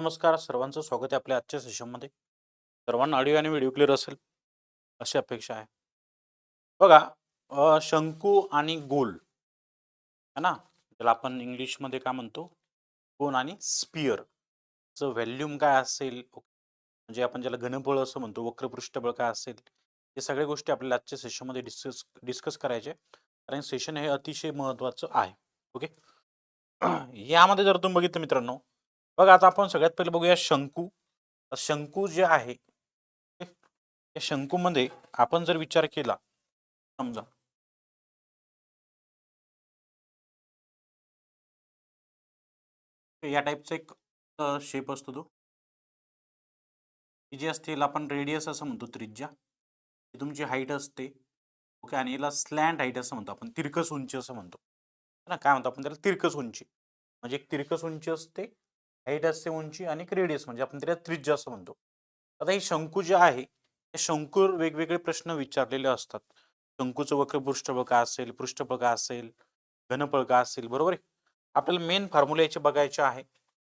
नमस्कार सर्वांचं स्वागत आहे आपल्या आजच्या सेशनमध्ये सर्वांना ऑडिओ आणि व्हिडिओ क्लिअर असेल अशी अपेक्षा आहे. बघा शंकू आणि गोल है ना? त्याला आपण इंग्लिशमध्ये काय म्हणतो? कोन आणि स्पियर चं व्हॅल्यूम काय असेल? म्हणजे आपण ज्याला घनबळ असं म्हणतो वक्रपृष्ठबळ काय असेल? हे सगळ्या गोष्टी आपल्याला आजच्या सेशनमध्ये डिस्कस डिस्कस करायचे कारण सेशन हे अतिशय महत्त्वाचं आहे. ओके? यामध्ये जर तुम्ही बघितलं मित्रांनो बघा आता आपण सगळ्यात पहिले बघूया शंकू. शंकू जे आहे या त्या शंकूमध्ये आपण जर विचार केला समजा. या टाईपचा एक शेप असतो तो. जी असते याला आपण रेडियस असं म्हणतो त्रिज्या. ही तुमची हाईट असते ओके आणि याला स्लॅन्ड हाईट असं म्हणतो आपण. तिरकस उंची असं म्हणतो. ना? काय म्हणतो आपण त्याला? तिरकस उंची. म्हणजे एक तिरकस उंची असते हाईट असते उंची आणि रेडियस म्हणजे आपण त्याला त्रिज्या असं म्हणतो. आता हे शंकू जे आहे हे शंकूर वेगवेगळे प्रश्न विचारलेले असतात. शंकूचं वक्र पृष्ठबळ का असेल पृष्ठबळ का असेल घनफळ का असेल बरोबर आहे? आपल्याला मेन फॉर्म्युला याचे बघायचे आहे.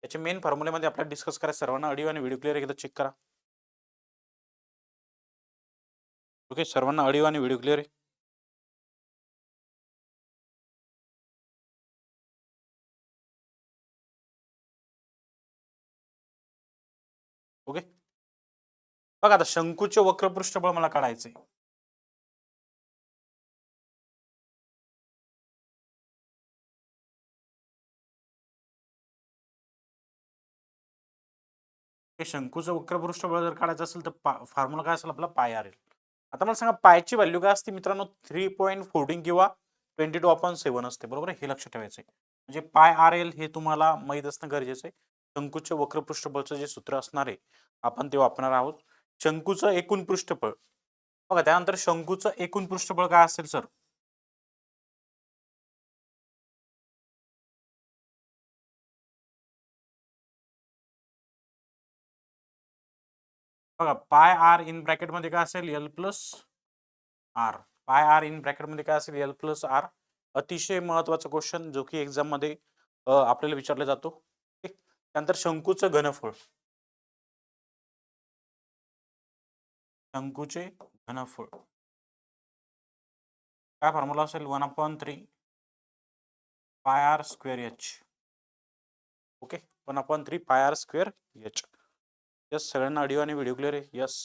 याच्या मेन फॉर्म्युल्यामध्ये आपल्याला डिस्कस करा सर्वांना ऑडिओ आणि व्हिडिओ क्लिअर एकदा चेक करा. ओके सर्वांना ऑडिओ आणि व्हिडिओ क्लिअर आहे? ओके? बघा आता शंकूचे वक्र पृष्ठबळ मला काढायचंय. शंकूचं वक्रपृष्ठबळ जर काढायचं असेल तर फॉर्म्युला काय असेल आपला? पाय आर एल आता मला सांगा पायची व्हॅल्यू काय असते मित्रांनो? थ्री पॉईंट फोर्टीन किंवा ट्वेंटी टू अपॉन सेवन असते बरोबर आहे? हे लक्षात ठेवायचं आहे म्हणजे पाय आर एल हे तुम्हाला माहीत असणं गरजेचं आहे. शंकूचे वक्र वक्रपृष्ठबळचं जे सूत्र असणार आहे आपण ते वापरणार आहोत. शंकूचं एकूण पृष्ठबळ. बघा त्यानंतर शंकूचं एकूण पृष्ठबळ काय असेल सर? बघा पाय आर इन ब्रॅकेटमध्ये काय असेल? L plus R. Pi R in ब्रॅकेटमध्ये काय असेल? L plus R. अतिशय महत्त्वाचा क्वेश्चन जो की एक्झाममध्ये आपल्याला विचारला जातो. त्यानंतर शंकूचं घनफळ. शंकूचे घनफळ. काय फॉर्म्युला असेल? One upon three pi R square H okay one upon three pi R square H yes सगळ्यांना ऑडिओ आणि व्हिडिओ क्लिअर आहे? यस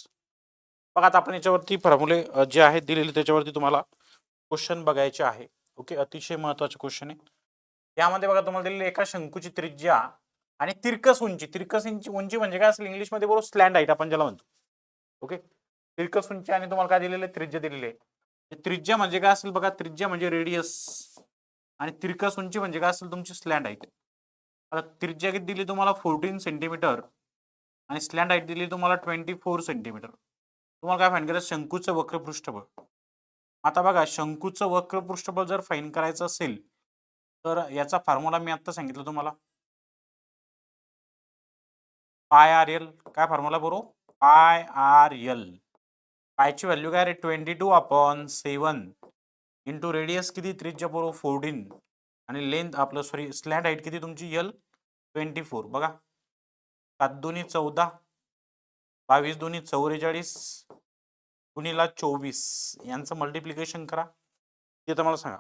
बघा आता आपण याच्यावरती फॉर्म्युले जे आहेत दिलेले त्याच्यावरती तुम्हाला क्वेश्चन बघायचे आहे. ओके अतिशय महत्त्वाचे क्वेश्चन आहे. यामध्ये बघा तुम्हाला दिलेली एका शंकूची त्रिज्या आणि तिरकस उंची तिरकस इंची उंची म्हणजे काय असेल इंग्लिशमध्ये बरोबर स्लॅन्ड हाईट आपण ज्याला म्हणतो. ओके? तिरकस उंची आणि तुम्हाला काय दिलेले त्रिज्या दिलेली आहे. त्रिज्या म्हणजे काय असेल बघा त्रिज्या म्हणजे रेडियस आणि तिरकस उंची म्हणजे काय असेल तुमची स्लॅन्ड हाईट. आता त्रिज्या किती दिली तुम्हाला? फोर्टीन सेंटीमीटर आणि स्लॅन्ड हाईट दिली तुम्हाला ट्वेंटी फोर सेंटीमीटर तुम्हाला काय फाईन करायचं? शंकूचं वक्र पृष्ठबळ. आता बघा शंकूचं वक्र पृष्ठबळ जर फाईन करायचं असेल तर याचा फॉर्म्युला मी आता सांगितलं तुम्हाला. पाय आर एल. काय फॉर्म्युला बरो पाय आर एल. पायची व्हॅल्यू काय रे? Twenty two upon seven into radius किती? त्रिज्या बरो फोर्टीन आणि लेंथ आपलं सॉरी स्लॅन्ड हाईट किती तुमची? एल ट्वेंटी फोर बघा. सात दोन्ही चौदा. बावीस दोन्ही चौवेचाळीस. गुणीला चोवीस. यांचं मल्टिप्लिकेशन करा. ते तर मला सांगा.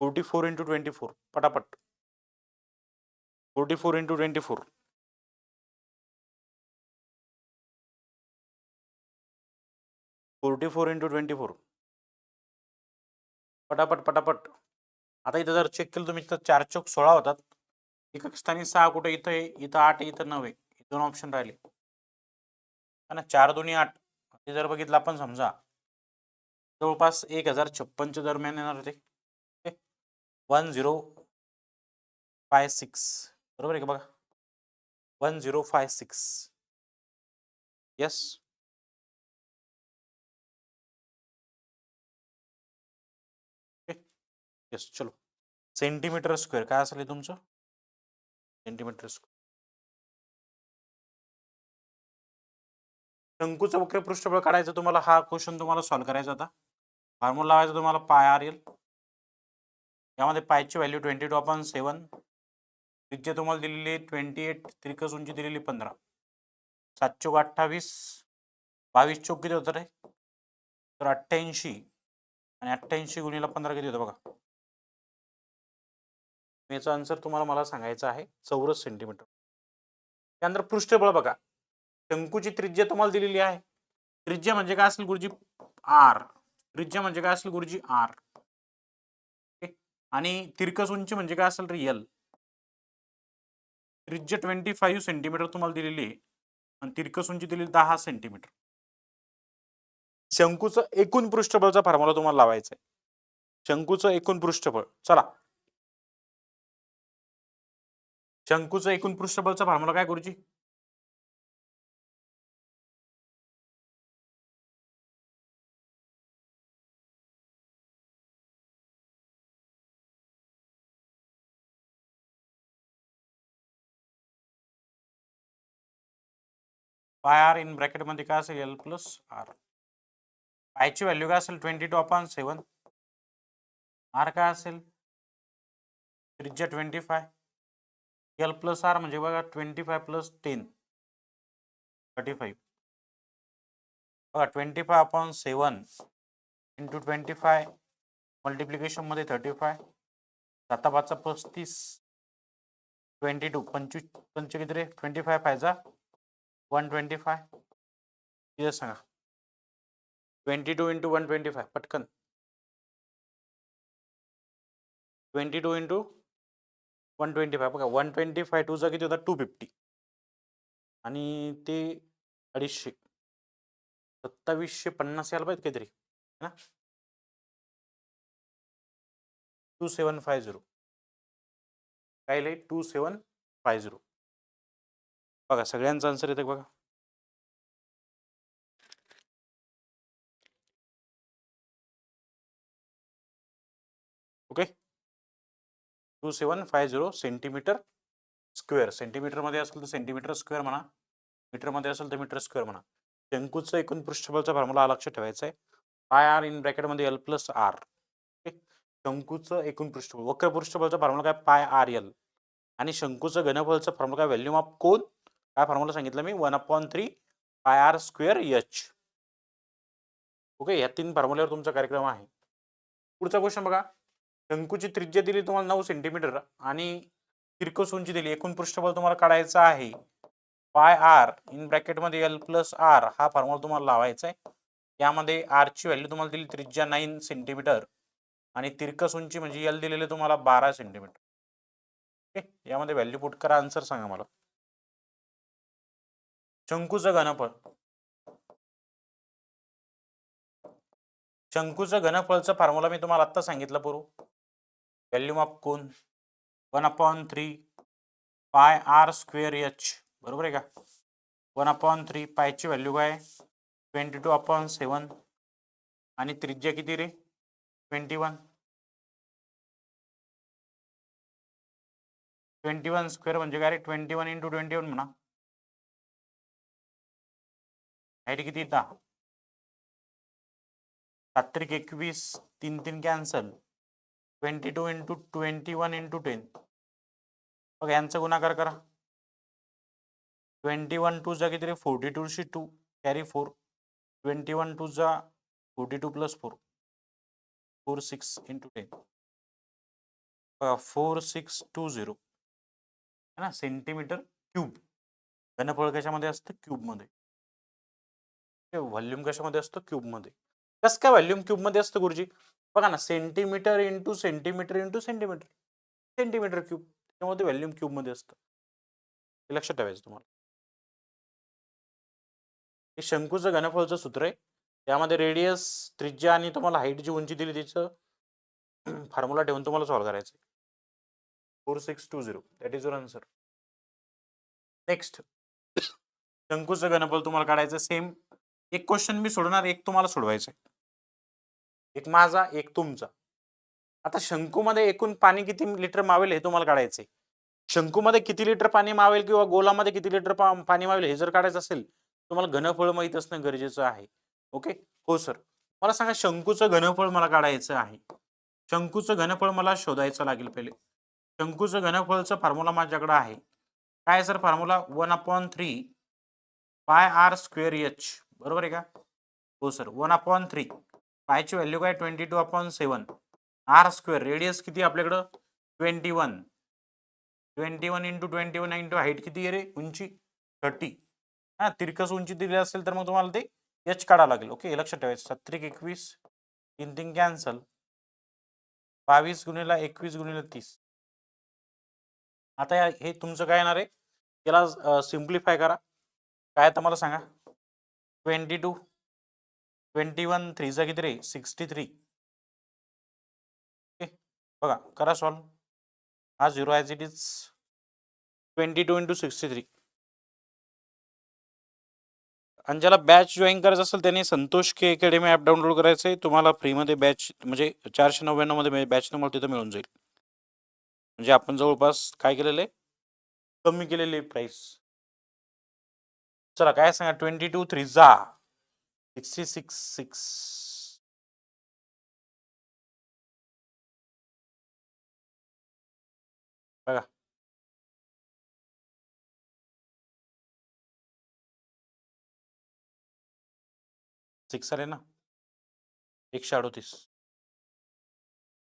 Forty four into twenty four पटापट. Forty four into twenty four forty four into twenty four पटापट पटापट. आता इथं जर चेक केलं तुम्ही इथं चार चौक सोळा होतात. एका स्थानी सहा कुठे इथं आहे इथं आठ आहे इथं नऊ आहे दोन ऑप्शन राहिले. आणि ना चार दोन्ही आठ. ते जर बघितलं आपण समजा. जवळपास एक हजार छप्पनच्या दरम्यान येणार ते. वन झिरो फाय सिक्स बरोबर आहे का बघा? One zero five six yes yes चलो. सेंटीमीटर स्क्वेअर काय असेल हे तुमचं? सेंटीमीटर स्क्वेअर शंकूचं वक्र पृष्ठबळ काढायचं तुम्हाला हा क्वेश्चन तुम्हाला सॉल्व्ह करायचा आता फॉर्म्युला लावायचा तुम्हाला पाय आर एल यामध्ये पायची value twenty two upon seven त्रिज्या तुम्हाला दिलेली ट्वेंटी एट त्रिकस उंची दिलेली पंधरा. सात चौक अठ्ठावीस. बावीस चौक किती होतं रे? तर अठ्ठ्याऐंशी. आणि अठ्ठ्याऐंशी गुणीला पंधरा किती होतं बघा? याचा आन्सर तुम्हाला मला सांगायचा आहे चौरस सेंटीमीटर त्यानंतर पृष्ठबळ बघा. शंकूची त्रिज्या तुम्हाला दिलेली आहे. त्रिज्या म्हणजे काय असेल गुरुजी? आर. त्रिज्या म्हणजे काय असेल गुरुजी? आर. आणि तिरकस उंची म्हणजे काय असेल रे एल त्रिज्या ट्वेंटी फाईव्ह सेंटीमीटर तुम्हाला दिलेली आहे. आणि तिरकस उंची दिलेली दहा सेंटीमीटर शंकूचं एकूण पृष्ठबळचा फॉर्म्युला तुम्हाला लावायचा आहे. शंकूचं एकूण पृष्ठबळ. चला. शंकूचं एकूण पृष्ठबळचा फॉर्म्युला काय गुरुजी पाय आर इन ब्रॅकेटमध्ये काय असेल? एल प्लस आर पायची व्हॅल्यू काय असेल? Twenty two upon seven R काय असेल? त्रिज्या twenty five L plus R म्हणजे बघा twenty five plus ten thirty five बघा twenty five upon seven into twenty five मल्टिप्लिकेशनमध्ये thirty five साता पाचचा पस्तीस. ट्वेंटी टू पंचवीस पंच किती रे? ट्वेंटी फाय फायचा वन ट्वेंटी फाय किती सांगा. Twenty two into one twenty five पटकन. Twenty two into one twenty five. बघा वन ट्वेंटी फाय टूचा किती होता? Two fifty. आणि ते अडीचशे. सत्तावीसशे पन्नास यायला पाहिजे काहीतरी है ना? Two seven five zero. काय light two seven five zero. बघा सगळ्यांचा आन्सर येते बघा. Okay? Two seven five zero centimetre square. सेंटीमीटरमध्ये असेल तर सेंटीमीटर स्क्वेअर म्हणा मीटरमध्ये असेल तर मीटर स्क्वेअर म्हणा. शंकूचं एकूण पृष्ठबळचा फॉर्म्युला लक्ष ठेवायचा आहे. पाय आर इन ब्रॅकेटमध्ये एल प्लस आर. ओके? शंकूचं एकूण पृष्ठबळ वक्र पृष्ठबळचा फॉर्म्युला काय? Pi R L. आणि शंकूचं घनफळचं फॉर्म्युला काय? व्हॅल्यूम ऑफ कोन काय फॉर्म्युला सांगितलं मी. One upon three pi R square H. Okay? या तीन फॉर्म्युल्यावर तुमचा कार्यक्रम आहे. पुढचा क्वेश्चन बघा. शंकूची त्रिज्या दिली तुम्हाला नऊ सेंटीमीटर आणि तिरकस उंची दिली. एकूण पृष्ठबल तुम्हाला काढायचं आहे. पाय आर इन ब्रॅकेटमध्ये एल प्लस आर हा फॉर्म्युला तुम्हाला लावायचा आहे यामध्ये आरची व्हॅल्यू तुम्हाला दिली त्रिज्या नाईन सेंटीमीटर आणि तिरकस उंची म्हणजे एल दिलेले तुम्हाला बारा सेंटीमीटर ओके यामध्ये व्हॅल्यू पुट करा आन्सर सांगा मला. शंकूचं घनफळ. शंकूचं घनफळचं फॉर्म्युला मी तुम्हाला आत्ता सांगितलं पूर्व. Volume of cone? One upon three pi R square H. बरोबर आहे का? वन अपॉन थ्री पायची व्हॅल्यू काय? Twenty two upon seven. आणि त्रिज्या किती रे? Twenty one. Twenty one square म्हणजे काय रे? Twenty one into twenty one म्हणा. हाईट किती? दहा. सात्रिक एकवीस तीन तीन cancel. Twenty two into twenty one into ten बघा यांचा गुणाकार करा. ट्वेंटी वन टू जा किती forty forty टूशी two carry four twenty one two जा forty two plus four four six into ten बघा फोर सिक्स टू झिरो है ना? सेंटीमीटर क्यूब घनफळ कशामध्ये असतं? क्यूबमध्ये व्हॉल्यूम कशामध्ये असतो? क्यूबमध्ये कसं काय व्हॉल्यूम क्यूबमध्ये असतं गुरुजी? बघा ना centimetre into centimetre into centimetre centimetre cube त्याच्यामध्ये व्हॅल्यूम क्यूबमध्ये असतं. हे लक्षात ठेवायचं तुम्हाला. हे शंकूचं घनफळचं सूत्र आहे. त्यामध्ये रेडियस त्रिज्या आणि तुम्हाला हाईट जी उंची दिली तिचं फॉर्म्युला ठेवून तुम्हाला सॉल्व्ह करायचं four six two zero that is your answer next शंकूचं घनफळ तुम्हाला काढायचं सेम एक क्वेश्चन मी सोडणार एक तुम्हाला सोडवायचं आहे. एक माझा एक तुमचा. आता शंकूमध्ये एकूण पाणी किती लिटर मावेल हे तुम्हाला काढायचंय. शंकूमध्ये किती लिटर पाणी मावेल किंवा गोलामध्ये किती लिटर पा- पाणी मावेल हे जर काढायचं असेल तुम्हाला घनफळ माहीत असणं गरजेचं आहे. ओके? हो सर. मला सांगा शंकूचं घनफळ मला काढायचं आहे. शंकूचं घनफळ मला शोधायचं लागेल पहिले. शंकूचं घनफळचं फॉर्म्युला माझ्याकडे आहे. काय sir? Formula one upon three pi R square H. बरोबर आहे का? हो sir. One upon three. पायची value काय? Twenty two upon seven R square radius किती आपल्याकडं? Twenty one twenty one into twenty one into height किती आहे रे? उंची थर्टी हां तिरकस उंची दिली असेल तर मग तुम्हाला ते एच काढावं लागेल. ओके हे लक्षात ठेवायचं. सत्रिक एकवीस तीन तीन कॅन्सल बावीस गुणिला एकवीस गुणिला तीस. आता या- हे तुमचं काय येणार आहे? याला सिम्प्लिफाय करा. काय तर मला सांगा. ट्वेंटी टू ट्वेंटी वन थ्रीचा किती रे? Sixty three. ओके. बघा करा सॉल्व हा zero as it is twenty two into sixty three. आणि ज्याला बॅच जॉईन करायचं असेल त्याने Santosh K Academy app download करायचं आहे तुम्हाला फ्रीमध्ये बॅच म्हणजे चारशे नव्याण्णवमध्ये बॅच तुम्हाला तिथं मिळून जाईल. म्हणजे आपण जवळपास काय केलेलं आहे? कमी केलेली प्राईस चला काय सांगा? ट्वेंटी टू थ्री जा. सिक्स्टी सिक्स सिक्स बघा सिक्स आले ना एकशे अडोतीस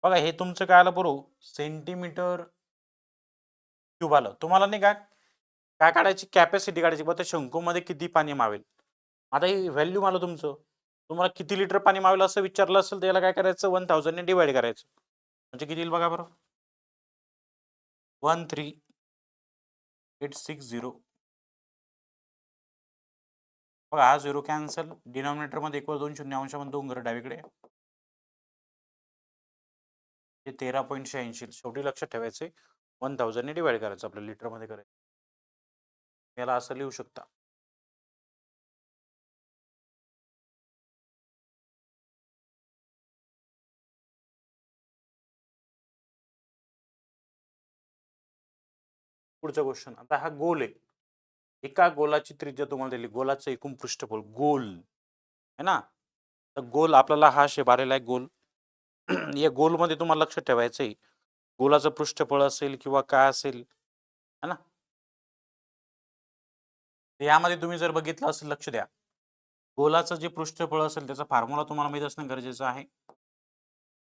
बघा हे तुमचं काय आलं बरोबर सेंटीमीटर क्यूब आलं. तुम्हाला नाही का? काय काढायची? कॅपॅसिटी काढायची? बघा त्या शंकूमध्ये किती पाणी मावेल? आता ही व्हॅल्यू मला तुमचं. तुम्हाला किती लिटर पाणी मावेल असं विचारलं असेल तर याला काय करायचं? वन थाउजंडने डिवाइड करायचं. म्हणजे किती येईल बघा बरं? One three eight six zero बघा हा झिरो कॅन्सल डिनॉमिनेटरमध्ये एक वर दोन शून्य अंशामध्ये दोन घर डावीकडे ते तेरा पॉईंट शहाऐंशी. शेवटी लक्षात ठेवायचे वन थाउजंडने डिवाइड करायचं आपल्या लिटरमध्ये करायचं. याला असं लिहू शकता. पुढचा क्वेश्चन आता हा गोल आहे. एका गोलाची त्रिज्या तुम्हाला दिली. गोलाचं एकूण पृष्ठफळ गोल. है ना? तर गोल आपल्याला हा शेप आलेला आहे गोल. या गोलमध्ये तुम्हाला लक्ष ठेवायचं आहे गोलाचं पृष्ठफळ असेल किंवा काय असेल है ना? यामध्ये तुम्ही जर बघितलं असेल लक्ष द्या. गोलाचं जे पृष्ठफळ असेल त्याचा फॉर्म्युला तुम्हाला माहीत असणं गरजेचं आहे.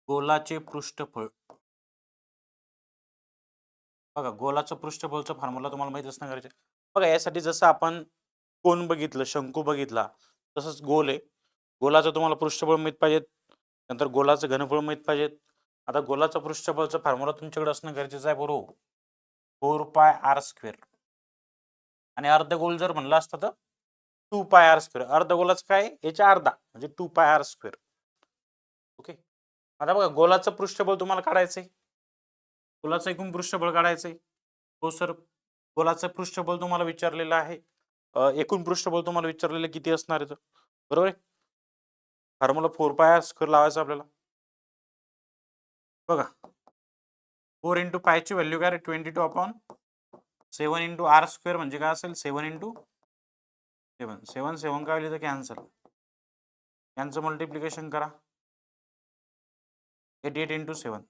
गोलाचे पृष्ठफळ. बघा गोलाचं पृष्ठफळचं फॉर्म्युला तुम्हाला माहीत असणं गरजेचं आहे. बघा यासाठी जसं आपण कोण बघितलं शंकू बघितला तसंच गोल आहे. गोलाचं तुम्हाला पृष्ठबळ माहीत पाहिजेत. नंतर गोलाचं घनफळ माहीत पाहिजेत. आता गोलाचं पृष्ठबळचं फॉर्म्युला तुमच्याकडे असणं गरजेचं आहे बरोबर? फोर पाय आर स्क्वेअर आणि अर्ध गोल जर म्हणलं असतं तर टू पाय आर स्क्वेअर अर्ध गोलाचं काय? याच्या अर्धा म्हणजे to pi R square okay आता बघा गोलाचं पृष्ठबळ तुम्हाला काढायचं आहे गोलाचं एकूण पृष्ठबळ काढायचंय. हो सर. गोलाचं पृष्ठबळ तुम्हाला विचारलेलं आहे. एकूण पृष्ठबळ तुम्हाला विचारलेलं किती असणार आहे बरोबर आहे? Formula four pi R square लावायचं आपल्याला. बघा. फोर इंटू पायची व्हॅल्यू काय twenty two upon seven into R square म्हणजे काय असेल? सेवन इंटू सेवन. सेवन सेवन काय तर कॅन्सल. यांचं मल्टिप्लिकेशन करा. Eighty eight into seven.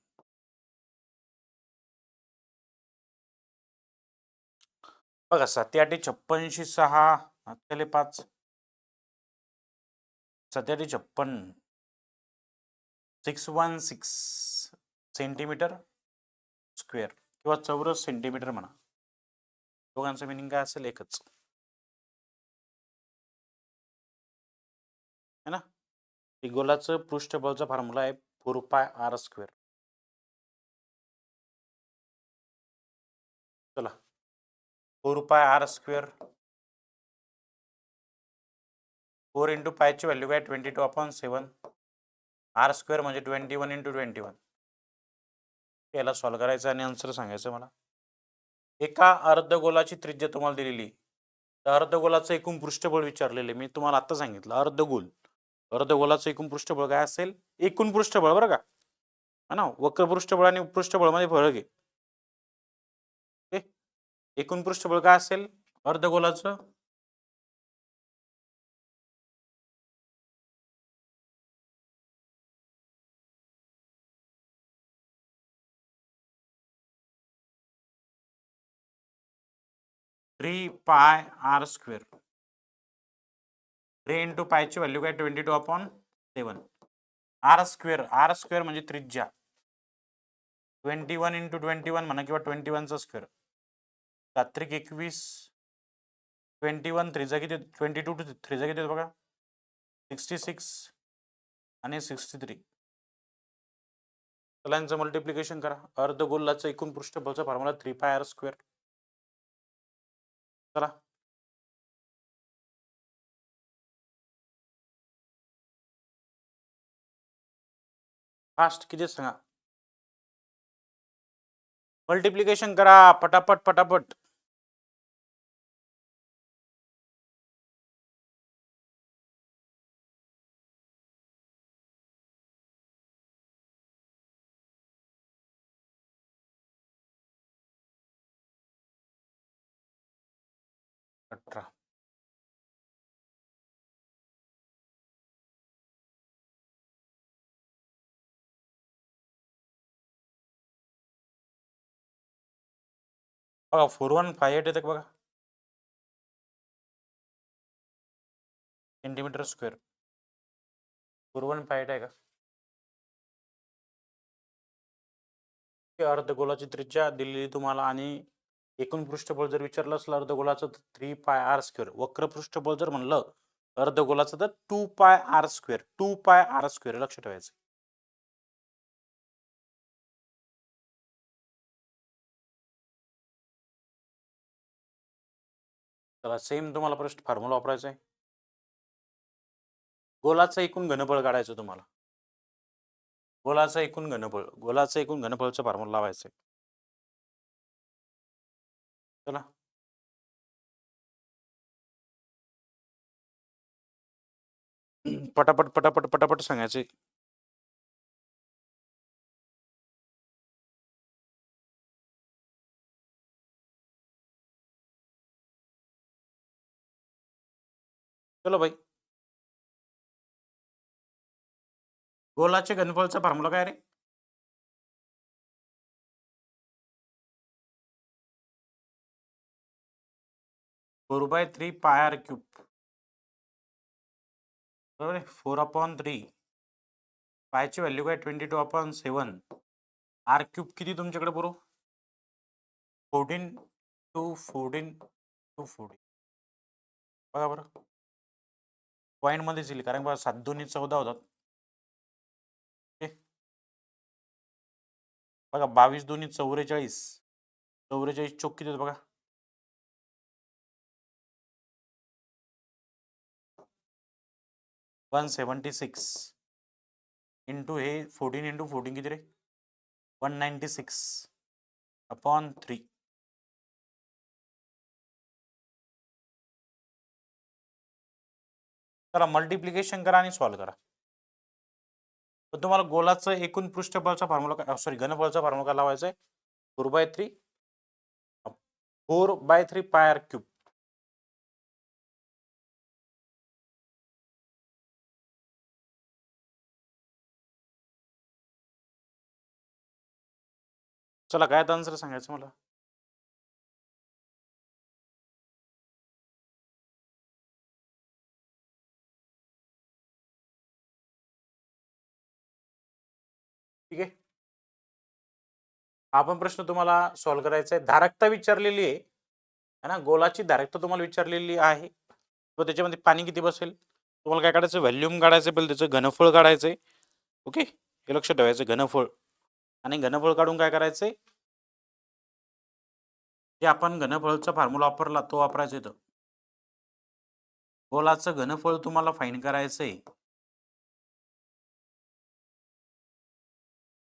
बघा सत्याटी छप्पनशी सहा त्याले पाच. सत्याटी छप्पन. Six one six centimetre square किंवा चौरस सेंटीमीटर म्हणा. दोघांचं मिनिंग काय असेल एकच. है ना? हे गोलाचं पृष्ठबळचा फॉर्म्युला आहे फोर पाय आर स्क्वेअर चला. Four pi R square four into पायची value काय? Twenty two upon seven R square म्हणजे twenty one into twenty one याला सॉल्व करायचं आणि आन्सर सांगायचं मला. एका अर्धगोलाची त्रिज्या तुम्हाला दिलेली. तर अर्धगोलाचं एकूण पृष्ठबळ विचारलेले मी तुम्हाला आता सांगितलं अर्धगोल. अर्धगोलाचं एकूण पृष्ठबळ काय असेल? एकूण पृष्ठबळ बरं का? ना? वक्र पृष्ठबळ आणि पृष्ठबळामध्ये फरक आहे. एकूण पृष्ठबळ काय असेल? अर्धगोलाचं three pi R square. Three into पायची value काय? Twenty two upon seven. R square R square म्हणजे त्रिज्या. Twenty one into twenty one म्हणा किंवा ट्वेंटी वनचा स्क्वेअर. सात्रिक एकवीस ट्वेंटी वन थ्रीचा किती ट्वेंटी टू टू थ्रीचा किती होतं बघा. सिक्स्टी सिक्स आणि सिक्स्टी थ्री चला यांचं मल्टिप्लिकेशन करा. अर्ध गोल्लाचं एकूण पृष्ठफळचा formula three pi R square चला. फास्ट किती सांगा? मल्टिप्लिकेशन करा. पटापट पटापट. बघा फोर वन फाय एट येतं का बघा? Centimetre square four one five eight आहे का? अर्धगोलाची त्रिज्या दिलेली तुम्हाला आणि एकूण पृष्ठफळ जर विचारलं असलं अर्धगोलाचं तर थ्री पाय आर स्क्वेअर वक्र पृष्ठफळ जर म्हणलं अर्धगोलाचं तर two pi R square two pi R square लक्ष ठेवायचं. चला सेम तुम्हाला प्रश्न फॉर्म्युला वापरायचा आहे. गोलाचं एकूण घनफळ काढायचं तुम्हाला. गोलाचं एकूण घनफळ गोलाचं एकूण घनफळचं फॉर्म्युला लावायचं आहे. चला. पटापट पटापट पटापट सांगायचे. चलो भाई. गोलाचे घनफळचा फॉर्म्युला काय रे? Four by three pi R cube. बरोबर आहे? Four upon three. पायची व्हॅल्यू काय? Twenty two upon seven R cube किती तुमच्याकडे बरो fourteen two fourteen two fourteen बघा बरं. पॉईंटमध्येच येईल कारण बघा सात दोन्ही चौदा होतात. बघा बावीस दोन्ही चौवेचाळीस. चौवेचाळीस चौक किती होतं बघा? One seventy six. इंटू हे फोर्टीन इंटू फोर्टीन किती रे? One ninety six. Upon three. चला मल्टिप्लिकेशन करा आणि सॉल्व करा. तर तुम्हाला गोलाचं एकूण पृष्ठफळचा फॉर्म्युला सॉरी घनफळचा फॉर्म्युला काय लावायचा आहे? Four by three four by three pi R cube चला काय आन्सर सांगायचं मला? हा पण प्रश्न तुम्हाला सॉल्व्ह करायचा आहे. धारकता विचारलेली आहे. है ना? गोलाची धारकता तुम्हाला विचारलेली आहे. व त्याच्यामध्ये पाणी किती बसेल? तुम्हाला काय काढायचं? व्हॅल्यूम काढायचं पहिले त्याचं घनफळ काढायचं आहे. ओके? हे लक्ष ठेवायचं. घनफळ. आणि घनफळ काढून काय करायचंय जे आपण घनफळचा फॉर्म्युला वापरला तो वापरायचा इथं. गोलाचं घनफळ तुम्हाला फाईन करायचंय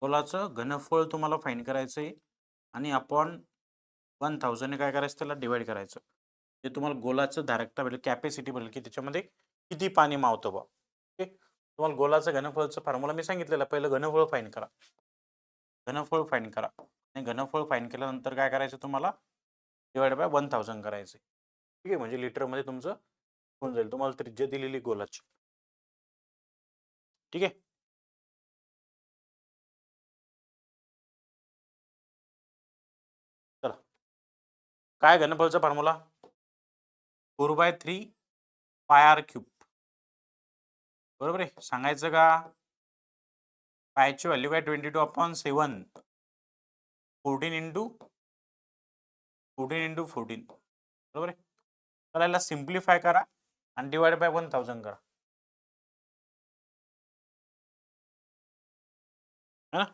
गोलाचं घनफळ तुम्हाला फाईन करायचं आहे आणि आपण वन थाउजंडने काय करायचं त्याला डिवाइड करायचं. ते तुम्हाला गोलाचं धारकता भेटेल कॅपॅसिटी भेटेल की त्याच्यामध्ये किती पाणी मावतं बा. ओके? तुम्हाला गोलाचं घनफळचं फॉर्म्युला मी सांगितलेलं पहिलं घनफळ फाईन करा. घनफळ फाईन करा. आणि घनफळ फाईन केल्यानंतर काय करायचं तुम्हाला? डिवाइड बाय वन थाउजंड करायचं ठीक आहे? म्हणजे लिटरमध्ये तुमचं होऊन जाईल. तुम्हाला त्रिज्या दिलेली गोलाची. ठीक आहे? काय घनफळचा formula four by three pi R cube बरोबर आहे? सांगायचं का? पायची व्हॅल्यू काय? Twenty two upon seven fourteen into fourteen into fourteen बरोबर आहे? तर याला सिम्प्लिफाय करा आणि डिवाइड बाय वन थाउजंड करा. है ना?